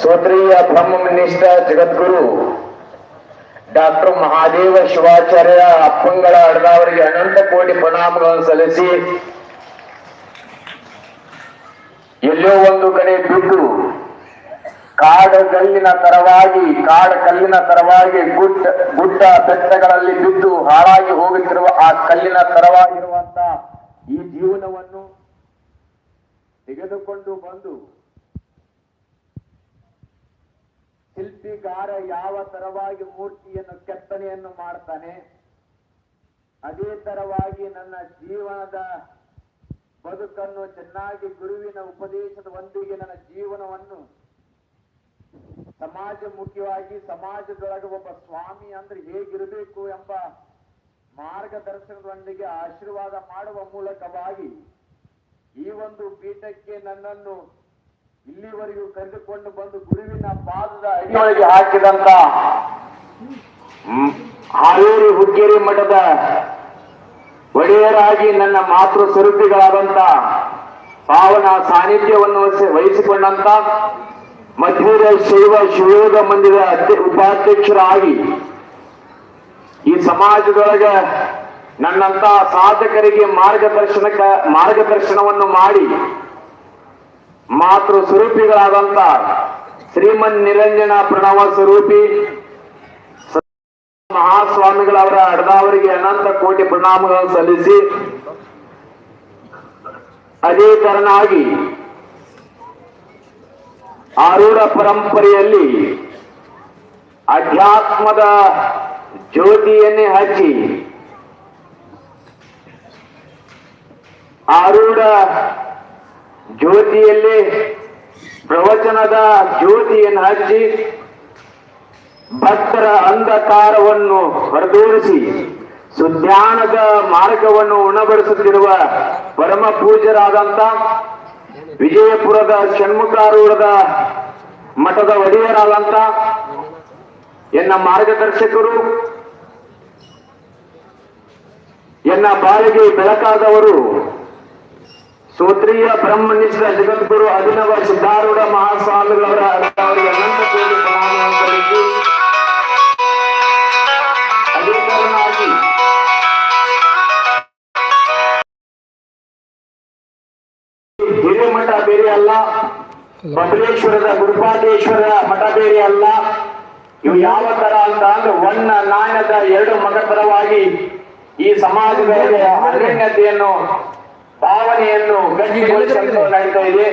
ಸೋದರಿಯ ಬ್ರಹ್ಮನಿಷ್ಠ ಜಗದ್ಗುರು ಡಾಕ್ಟರ್ ಮಹಾದೇವ ಶಿವಾಚಾರ್ಯ ಅಪ್ಪಂಗಳ ಅಡದವರಿಗೆ ಅನಂತ ಕೋಟಿ ಪ್ರಣಾಮಗಳನ್ನು ಸಲ್ಲಿಸಿ ಎಲ್ಲೋ ಒಂದು ಕಡೆ ಬಿದ್ದು ಕಾಡು ಕಲ್ಲಿನ ತರವಾಗಿ, ಕಾಡ ಕಲ್ಲಿನ ತರವಾಗಿ ಗುಡ್ಡ ಗುಡ್ಡ ಬೆಟ್ಟಗಳಲ್ಲಿ ಬಿದ್ದು ಹಾಳಾಗಿ ಹೋಗುತ್ತಿರುವ ಆ ಕಲ್ಲಿನ ತರವಾಗಿರುವಂತ ಈ ಜೀವನವನ್ನು ತೆಗೆದುಕೊಂಡು ಬಂದು ಶಿಲ್ಪಿಗಾರ ಯಾವ ತರವಾಗಿ ಮೂರ್ತಿಯನ್ನು, ಕೆತ್ತನೆಯನ್ನು ಮಾಡ್ತಾನೆ, ಅದೇ ತರವಾಗಿ ನನ್ನ ಜೀವನದ ಬದುಕನ್ನು ಚೆನ್ನಾಗಿ ಗುರುವಿನ ಉಪದೇಶದ ಒಂದಿಗೆ ನನ್ನ ಜೀವನವನ್ನು ಸಮಾಜ ಮುಖ್ಯವಾಗಿ ಸಮಾಜದೊಳಗೆ ಒಬ್ಬ ಸ್ವಾಮಿ ಅಂದ್ರೆ ಹೇಗಿರಬೇಕು ಎಂಬ ಮಾರ್ಗದರ್ಶನದೊಂದಿಗೆ ಆಶೀರ್ವಾದ ಮಾಡುವ ಮೂಲಕವಾಗಿ ಈ ಒಂದು ಪೀಠಕ್ಕೆ ನನ್ನನ್ನು ಇಲ್ಲಿವರೆಗೂ ಕರೆದುಕೊಂಡು ಬಂದು ಗುರುವಿನ ಪಾದದ ಅಡಿಯೊಳಗೆ ಹಾಕಿದಂತ ಹಾವೇರಿ ಹುಗ್ಗೇರಿ ಮಠದ ಒಡೆಯರಾಗಿ ನನ್ನ ಮಾತೃ ಸ್ವರೂಪಿಗಳಾದಂತ ಪಾವನ ಸಾನ್ನಿಧ್ಯವನ್ನು ವಹಿಸಿ- ವಹಿಸಿಕೊಂಡಂತ ಮಧ್ಯದ ಶೈವ ಶಿವಯೋಗ ಮಂದಿರ ಉಪಾಧ್ಯಕ್ಷರಾಗಿ ಈ ಸಮಾಜದೊಳಗೆ ನನ್ನಂತ ಸಾಧಕರಿಗೆ ಮಾರ್ಗದರ್ಶನಕ ಮಾರ್ಗದರ್ಶನವನ್ನು ಮಾಡಿ ಮಾತೃ ಸ್ವರೂಪಿಗಳಾದಂತ ಶ್ರೀಮನ್ ನಿರಂಜನ ಪ್ರಣವ ಸ್ವರೂಪಿ ಮಹಾಸ್ವಾಮಿಗಳವರ ಅಡ್ದಾವರಿಗೆ ಅನಂತ ಕೋಟಿ ಪ್ರಣಾಮಗಳನ್ನು ಸಲ್ಲಿಸಿ ಅದೇ ತರನಾಗಿ ಆರೂಢ ಪರಂಪರೆಯಲ್ಲಿ ಅಧ್ಯಾತ್ಮದ ಜ್ಯೋತಿಯನ್ನೇ ಹಚ್ಚಿ ಆರೂಢ ಜ್ಯೋತಿಯಲ್ಲಿ ಪ್ರವಚನದ ಜ್ಯೋತಿಯನ್ನು ಹಚ್ಚಿ ಭಕ್ತರ ಅಂಧಕಾರವನ್ನು ಹೊರದೂರಿಸಿ ಸುಜ್ಞಾನದ ಮಾರ್ಗವನ್ನು ಉಣಬಡಿಸುತ್ತಿರುವ ಪರಮ ಪೂಜ್ಯರಾದಂತ ವಿಜಯಪುರದ ಷಣ್ಮುಖಾರೂಢದ ಮಠದ ಒಡೆಯರಾದಂತ ಎನ್ನ ಮಾರ್ಗದರ್ಶಕರು, ಎನ್ನ ಬಾಳಿಗೆ ಬೆಳಕಾದವರು ಸೋತ್ರಿಯ ಬ್ರಹ್ಮನಿಷ್ಠ ಜಗದ್ಗುರು ಅಭಿನವ ಸಿದ್ಧಾರೂಢ ಮಹಾಸ್ವಾಮಿಗಳವರ ಹಿರೇಮಠ ಬೇರೆ ಅಲ್ಲ ಭದ್ರೇಶ್ವರದ ಗುರುಪಾದೇಶ್ವರ ಮಠ ಬೇರೆ ಅಲ್ಲ. ಇವು ಯಾವ ತರ ಅಂತ ಅಂದ್ರೆ ಒನ್ನ ನಾಣ್ಯದ ಎರಡು ಮಗತರವಾಗಿ ಈ ಸಮಾಜದಲ್ಲಿ ಅರಣ್ಯತೆಯನ್ನು ಭಾವನೆಯನ್ನು ಗಟ್ಟಿಗೊಳಿಸಲು ನಡೀತಾ ಇದೆ.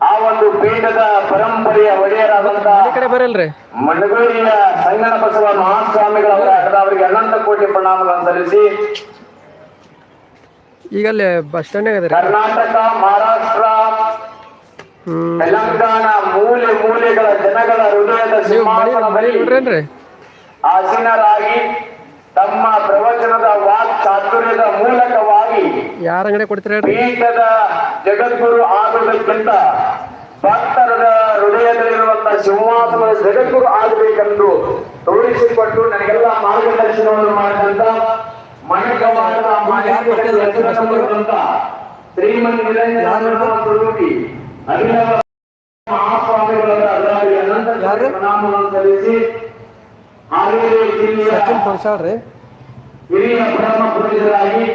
ಆ ಒಂದು ಪೀಠದ ಪರಂಪರೆಯ ಒಡೆಯರಾದಂತಹ ಮಣಗೂರಿನ ಸಂಗಣ ಬಸವ ಮಹಾಸ್ವಾಮಿಗಳವರ ಅವರಿಗೆ ಅನಂತ ಕೋಟಿ ಪ್ರಣಾಮಗಳನ್ನು ಸಲ್ಲಿಸಿ ಈಗಲ್ಲೇ ಬಸ್ ಸ್ಟ್ಯಾಂಡ್ ಕರ್ನಾಟಕ ಮಹಾರಾಷ್ಟ್ರ ತೆಲಂಗಾಣ ಮೂಲೆ ಮೂಲೆಗಳ ಜನಗಳ ಹೃದಯದ ಸಿಂಹಾಸನದಲ್ಲಿ ಆಸೀನರಾಗಿ ತಮ್ಮ ಪ್ರವಚನದ ವಾಕ್ ಚಾತುರ್ಯದ ಮೂಲಕವಾಗಿ ಯಾರ ಅಂಗಡಿ ಕೊಡ್ತೀರ ಹೇಳ್ರಿ? ಜಗದ್ಗುರು ಆಗಬೇಕಂತ ಭಕ್ತರ ಹೃದಯದಲ್ಲಿರುವಂತ ಸಿಂಹಾಸನದ ಜಗದ್ಗುರು ಆಗಬೇಕೆಂದು ತೋರಿಸಿಕೊಟ್ಟು ನನಗೆಲ್ಲ ಮಾರ್ಗದರ್ಶನವನ್ನು ಮಾಡಿದಂತ ಮನಗವಾದ ಮಾನ್ಯವಂತ ಶ್ರೀಮನ್ ಅಭಿನವ ಅದರಲ್ಲಿ ಅನಂತ ಸಲ್ಲಿಸಿ ಹಾವೇರಿ ಜಿಲ್ಲೆಯ ಹಿರಿಯ ಬ್ರಹ್ಮ ಪುರುಷರಾಗಿ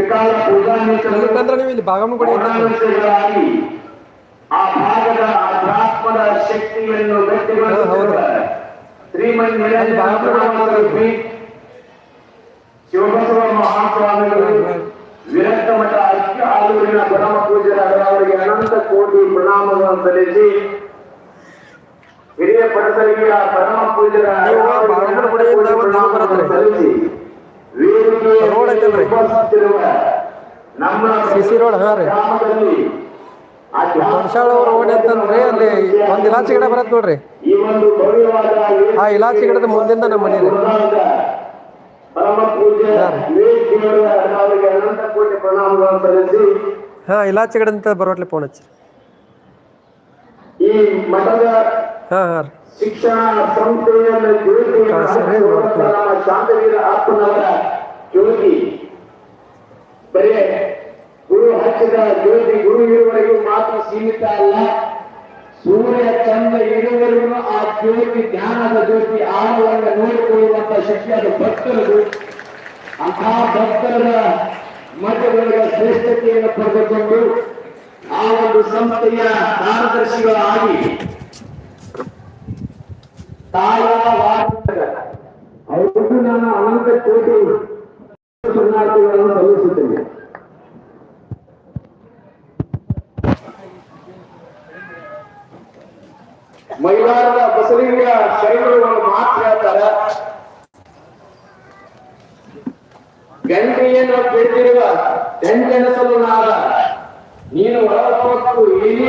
ತ್ರಿಕಾಲ ಯಾಕಂದ್ರೆ ನೀವು ಇಲ್ಲಿ ಪೌರಾಣಿಕರಾಗಿ ಆ ಭಾಗದ ಆಧ್ಯಾತ್ಮದ ಶಕ್ತಿಯನ್ನು ಶ್ರೀಮನ್ ಅಲ್ಲಿ ಬಾಗಲಕೋಟೆ ಸ್ವರೂಪಿ ಶಿವಬಸವ ಮಹಾಸ್ವಾಮಿಗಳು ವಿರಕ್ತ ಮಠ ಅಕ್ಕಿ ಆಲೂರಿನ ಪರಮ ಪೂಜ್ಯರಾದ ಅವರಿಗೆ ಅನಂತ ಕೋಟಿ ಪ್ರಣಾಮಗಳನ್ನು ಸಲ್ಲಿಸಿ ಹಿರಿಯ ಪರಮ ಗುಡಿಯಿಂದ ಒಂದು ಇದು ಬರುತ್ತೆ. ಸಲ್ಲಿಸಿ ರೋಡ್ ಐತಲ್ರಿ? ನಮ್ಮ ಸಿಸಿ ರೋಡ್, ಹಾರಿ ರೀ. ಗ್ರಾಮದಲ್ಲಿ ರೋಡ್ ಅಂತಂದ್ರಿ ಅಲ್ಲಿ ಒಂದ್ ಇಲಾಚಿ ಗಿಡ ಬರತ್ ನೋಡ್ರಿ. ಆ ಇಲಾಚಿ ಗಿಡದ ಮುಂದಿಂದ ನಮ್ಮ ಮನೆ ರೀ. ಹಾಂ ಹಾ ಇಲಾಚಿ ಗಿಡ ಅಂತ ಬರೋಟ್ಲಿ ಫೋನ್ ಹಚ್ಚಿ. ಈ ಮಠದ ಹಾ ಹಾ ರೀ. ಶಿಕ್ಷಣ ಸಂಸ್ಥೆಯನ್ನು ಶಾಂತವೀರ ಅಪ್ಪನವರ ಜ್ಯೋತಿ. ಬರೇ ಗುರು ಹಚ್ಚಿದ ಜ್ಯೋತಿ, ಗುರು ಇರುವವರೆಗೂ ಮಾತ್ರ ಸೀಮಿತ ಅಲ್ಲ. ಸೂರ್ಯ, ಚಂದ್ರ ಇರುವವರೆಗೂ ಆ ಜ್ಯೋತಿ, ಜ್ಞಾನದ ಜ್ಯೋತಿ ಆಳವಾಗ ನೋಡಿಕೊಳ್ಳುವಂತ ಶಕ್ತಿ ಅದು ಭಕ್ತರದು. ಅಂತಹ ಭಕ್ತರ ಮಠಗಳ ಶ್ರೇಷ್ಠತೆಯನ್ನು ಪಡೆದುಕೊಂಡು ಆ ಒಂದು ಸಂಸ್ಥೆಯ ಕಾರ್ಯದರ್ಶಿಗಳಾಗಿ ತಾಯವಾದ ಅವ್ರಿಗೂ ನಾನು ಅನಂತ ಕೋಟಿ ಶರಣಾರ್ಥಿಗಳನ್ನು ಸಲ್ಲಿಸುತ್ತೇನೆ. ಮೈಲಾರದ ಬಸಲಿಂಗ ಶೈಲಿಗಳು ಮಾತ್ರ ಮಾತು ಹೇಳ್ತಾರೆ. ಗಂಟೆಯನ್ನು ಬಿಟ್ಟಿರುವ ಗಂಟೆನಸಲು ನಾದ. ನೀನು ಒಳಪಟ್ಟು ಇಲಿ